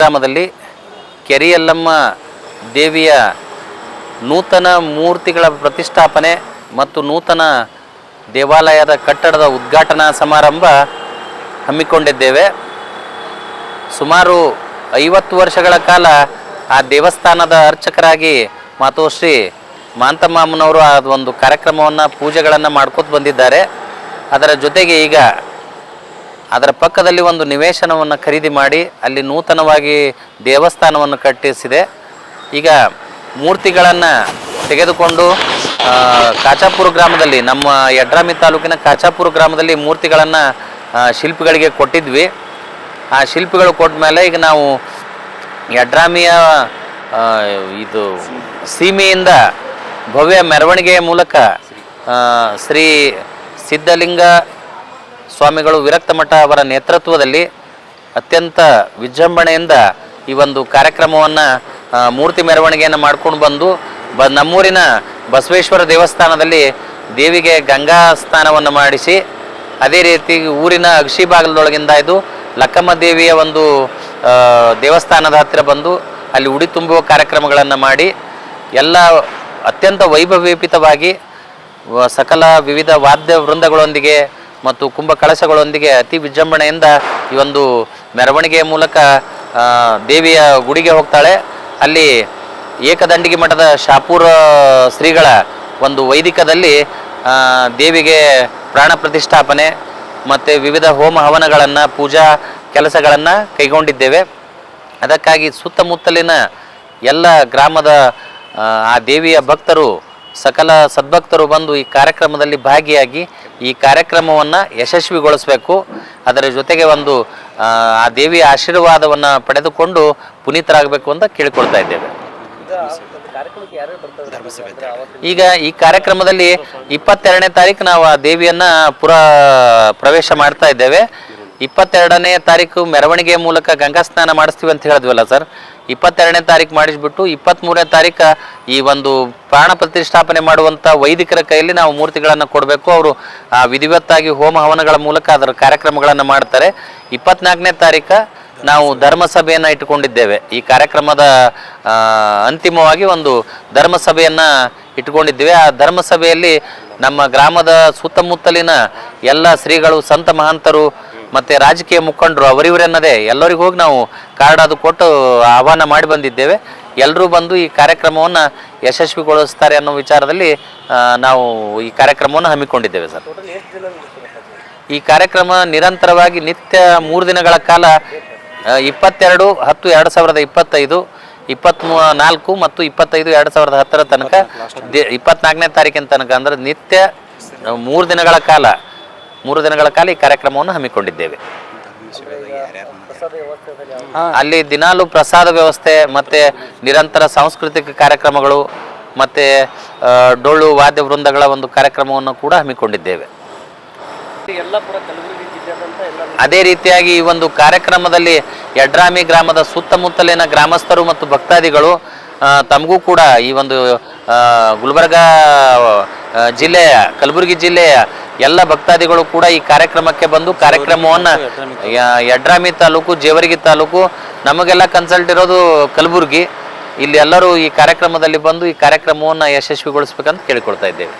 ಗ್ರಾಮದಲ್ಲಿ ಕೆರಿಯಲ್ಲಮ್ಮ ದೇವಿಯ ನೂತನ ಮೂರ್ತಿಗಳ ಪ್ರತಿಷ್ಠಾಪನೆ ಮತ್ತು ನೂತನ ದೇವಾಲಯದ ಕಟ್ಟಡದ ಉದ್ಘಾಟನಾ ಸಮಾರಂಭ ಹಮ್ಮಿಕೊಂಡಿದ್ದೇವೆ. ಸುಮಾರು ಐವತ್ತು ವರ್ಷಗಳ ಕಾಲ ಆ ದೇವಸ್ಥಾನದ ಅರ್ಚಕರಾಗಿ ಮಾತೋಶ್ರೀ ಮಾಂತಮ್ಮನವರು ಆ ಒಂದು ಕಾರ್ಯಕ್ರಮವನ್ನು, ಪೂಜೆಗಳನ್ನು ಮಾಡ್ಕೋತ ಬಂದಿದ್ದಾರೆ. ಅದರ ಜೊತೆಗೆ ಈಗ ಅದರ ಪಕ್ಕದಲ್ಲಿ ಒಂದು ನಿವೇಶನವನ್ನು ಖರೀದಿ ಮಾಡಿ ಅಲ್ಲಿ ನೂತನವಾಗಿ ದೇವಸ್ಥಾನವನ್ನು ಕಟ್ಟಿಸಿದೆ. ಈಗ ಮೂರ್ತಿಗಳನ್ನು ತೆಗೆದುಕೊಂಡು ಕಾಚಾಪುರ ಗ್ರಾಮದಲ್ಲಿ, ನಮ್ಮ ಯಡ್ರಾಮಿ ತಾಲೂಕಿನ ಕಾಚಾಪುರ ಗ್ರಾಮದಲ್ಲಿ ಮೂರ್ತಿಗಳನ್ನು ಶಿಲ್ಪಿಗಳಿಗೆ ಕೊಟ್ಟಿದ್ವಿ. ಆ ಶಿಲ್ಪಿಗಳು ಕೊಟ್ಟ ಮೇಲೆ ಈಗ ನಾವು ಯಡ್ರಾಮಿಯ ಇದು ಸೀಮೆಯಿಂದ ಭವ್ಯ ಮೆರವಣಿಗೆಯ ಮೂಲಕ ಶ್ರೀ ಸಿದ್ಧಲಿಂಗ ಸ್ವಾಮಿಗಳು ವಿರಕ್ತ ಮಠ ಅವರ ನೇತೃತ್ವದಲ್ಲಿ ಅತ್ಯಂತ ವಿಜೃಂಭಣೆಯಿಂದ ಈ ಒಂದು ಕಾರ್ಯಕ್ರಮವನ್ನು ಮೂರ್ತಿ ಮೆರವಣಿಗೆಯನ್ನು ಮಾಡ್ಕೊಂಡು ಬಂದು, ಬ, ನಮ್ಮೂರಿನ ಬಸವೇಶ್ವರ ದೇವಸ್ಥಾನದಲ್ಲಿ ದೇವಿಗೆ ಗಂಗಾ ಸ್ನಾನವನ್ನು ಮಾಡಿಸಿ, ಅದೇ ರೀತಿ ಊರಿನ ಅಕ್ಷಿ ಬಾಗಿಲದೊಳಗಿಂದ ಇದು ಲಕ್ಕಮ್ಮ ದೇವಿಯ ಒಂದು ದೇವಸ್ಥಾನದ ಹತ್ತಿರ ಬಂದು ಅಲ್ಲಿ ಉಡಿ ತುಂಬುವ ಕಾರ್ಯಕ್ರಮಗಳನ್ನು ಮಾಡಿ, ಎಲ್ಲ ಅತ್ಯಂತ ವೈಭವೀಪಿತವಾಗಿ ಸಕಲ ವಿವಿಧ ವಾದ್ಯ ವೃಂದಗಳೊಂದಿಗೆ ಮತ್ತು ಕುಂಭ ಕಳಶಗಳೊಂದಿಗೆ ಅತಿ ವಿಜೃಂಭಣೆಯಿಂದ ಈ ಒಂದು ಮೆರವಣಿಗೆಯ ಮೂಲಕ ದೇವಿಯ ಗುಡಿಗೆ ಹೋಗ್ತಾಳೆ. ಅಲ್ಲಿ ಏಕದಂಡಿಗೆ ಮಠದ ಶಾಪೂರ ಶ್ರೀಗಳ ಒಂದು ವೈದಿಕದಲ್ಲಿ ದೇವಿಗೆ ಪ್ರಾಣ ಪ್ರತಿಷ್ಠಾಪನೆ ಮತ್ತು ವಿವಿಧ ಹೋಮ ಹವನಗಳನ್ನು, ಪೂಜಾ ಕೆಲಸಗಳನ್ನು ಕೈಗೊಂಡಿದ್ದೇವೆ. ಅದಕ್ಕಾಗಿ ಸುತ್ತಮುತ್ತಲಿನ ಎಲ್ಲ ಗ್ರಾಮದ, ಆ, ದೇವಿಯ ಭಕ್ತರು, ಸಕಲ ಸದ್ಭಕ್ತರು ಬಂದು ಈ ಕಾರ್ಯಕ್ರಮದಲ್ಲಿ ಭಾಗಿಯಾಗಿ ಈ ಕಾರ್ಯಕ್ರಮವನ್ನು ಯಶಸ್ವಿಗೊಳಿಸಬೇಕು. ಅದರ ಜೊತೆಗೆ ಒಂದು ಆ, ದೇವಿಯ ಆಶೀರ್ವಾದವನ್ನು ಪಡೆದುಕೊಂಡು ಪುನೀತರಾಗಬೇಕು ಅಂತ ಕೇಳಿಕೊಳ್ತಾ ಇದ್ದೇವೆ. ಈಗ ಈ ಕಾರ್ಯಕ್ರಮದಲ್ಲಿ ಇಪ್ಪತ್ತೆರಡನೇ ತಾರೀಕು ನಾವು ಆ ದೇವಿಯನ್ನ ಪುರ ಪ್ರವೇಶ ಮಾಡ್ತಾ ಇದ್ದೇವೆ. ಇಪ್ಪತ್ತೆರಡನೇ ತಾರೀಕು ಮೆರವಣಿಗೆ ಮೂಲಕ ಗಂಗಾ ಸ್ನಾನ ಮಾಡಿಸ್ತೀವಿ ಅಂತ ಹೇಳಿದ್ವಲ್ಲ ಸರ್. ಇಪ್ಪತ್ತೆರಡನೇ ತಾರೀಕು ಮಾಡಿಸ್ಬಿಟ್ಟು ಇಪ್ಪತ್ತ್ಮೂರನೇ ತಾರೀಕು ಈ ಒಂದು ಪ್ರಾಣ ಪ್ರತಿಷ್ಠಾಪನೆ ಮಾಡುವಂಥ ವೈದಿಕರ ಕೈಯಲ್ಲಿ ನಾವು ಮೂರ್ತಿಗಳನ್ನು ಕೊಡಬೇಕು. ಅವರು ವಿಧಿವತ್ತಾಗಿ ಹೋಮ ಹವನಗಳ ಮೂಲಕ ಅದರ ಕಾರ್ಯಕ್ರಮಗಳನ್ನು ಮಾಡ್ತಾರೆ. ಇಪ್ಪತ್ನಾಲ್ಕನೇ ತಾರೀಕು ನಾವು ಧರ್ಮಸಭೆಯನ್ನು ಇಟ್ಟುಕೊಂಡಿದ್ದೇವೆ. ಈ ಕಾರ್ಯಕ್ರಮದ ಅಂತಿಮವಾಗಿ ಒಂದು ಧರ್ಮಸಭೆಯನ್ನು ಇಟ್ಟುಕೊಂಡಿದ್ದೇವೆ. ಆ ಧರ್ಮಸಭೆಯಲ್ಲಿ ನಮ್ಮ ಗ್ರಾಮದ ಸುತ್ತಮುತ್ತಲಿನ ಎಲ್ಲ ಶ್ರೀಗಳು, ಸಂತ ಮಹಂತರು ಮತ್ತು ರಾಜಕೀಯ ಮುಖಂಡರು ಅವರಿವರೆನ್ನದೇ ಎಲ್ಲರಿಗೂ ಹೋಗಿ ನಾವು ಕಾರ್ಡ್ ಅದು ಕೊಟ್ಟು ಆಹ್ವಾನ ಮಾಡಿ ಬಂದಿದ್ದೇವೆ. ಎಲ್ಲರೂ ಬಂದು ಈ ಕಾರ್ಯಕ್ರಮವನ್ನು ಯಶಸ್ವಿಗೊಳಿಸ್ತಾರೆ ಅನ್ನೋ ವಿಚಾರದಲ್ಲಿ ನಾವು ಈ ಕಾರ್ಯಕ್ರಮವನ್ನು ಹಮ್ಮಿಕೊಂಡಿದ್ದೇವೆ ಸರ್. ಈ ಕಾರ್ಯಕ್ರಮ ನಿರಂತರವಾಗಿ ನಿತ್ಯ ಮೂರು ದಿನಗಳ ಕಾಲ ಇಪ್ಪತ್ತೆರಡು, ಹತ್ತು, ಎರಡು ಸಾವಿರದ ಇಪ್ಪತ್ತೈದು ಇಪ್ಪತ್ತ್ ನಾಲ್ಕು ಮತ್ತು ಇಪ್ಪತ್ತೈದು, ಎರಡು ಸಾವಿರದ ಹತ್ತರ ತನಕ ಇಪ್ಪತ್ನಾಲ್ಕನೇ ತಾರೀಕಿನ ತನಕ ಅಂದ್ರೆ ನಿತ್ಯ ಮೂರು ದಿನಗಳ ಕಾಲ ಮೂರು ದಿನಗಳ ಕಾಲ ಈ ಕಾರ್ಯಕ್ರಮವನ್ನು ಹಮ್ಮಿಕೊಂಡಿದ್ದೇವೆ. ಅಲ್ಲಿ ದಿನಾಲು ಪ್ರಸಾದ ವ್ಯವಸ್ಥೆ ಮತ್ತೆ ನಿರಂತರ ಸಾಂಸ್ಕೃತಿಕ ಕಾರ್ಯಕ್ರಮಗಳು ಮತ್ತೆ ಡೊಳ್ಳು ವಾದ್ಯ ವೃಂದಗಳ ಒಂದು ಕಾರ್ಯಕ್ರಮವನ್ನು ಕೂಡ ಹಮ್ಮಿಕೊಂಡಿದ್ದೇವೆ. ಅದೇ ರೀತಿಯಾಗಿ ಈ ಒಂದು ಕಾರ್ಯಕ್ರಮದಲ್ಲಿ ಯಡ್ರಾಮಿ ಗ್ರಾಮದ ಸುತ್ತಮುತ್ತಲಿನ ಗ್ರಾಮಸ್ಥರು ಮತ್ತು ಭಕ್ತಾದಿಗಳು ತಮಗೂ ಕೂಡ ಈ ಒಂದು ಗುಲ್ಬರ್ಗಾ ಜಿಲ್ಲೆಯ ಕಲಬುರಗಿ ಜಿಲ್ಲೆಯ ಎಲ್ಲ ಭಕ್ತಾದಿಗಳು ಕೂಡ ಈ ಕಾರ್ಯಕ್ರಮಕ್ಕೆ ಬಂದು ಕಾರ್ಯಕ್ರಮವನ್ನು ಯಡ್ರಾಮಿ ತಾಲೂಕು ಜೇವರ್ಗಿ ತಾಲೂಕು ನಮಗೆಲ್ಲ ಕನ್ಸಲ್ಟ್ ಇರೋದು ಕಲಬುರಗಿ. ಇಲ್ಲಿ ಎಲ್ಲರೂ ಈ ಕಾರ್ಯಕ್ರಮದಲ್ಲಿ ಬಂದು ಈ ಕಾರ್ಯಕ್ರಮವನ್ನು ಯಶಸ್ವಿಗೊಳಿಸ್ಬೇಕಂತ ಕೇಳಿಕೊಳ್ತಾ ಇದ್ದೇವೆ.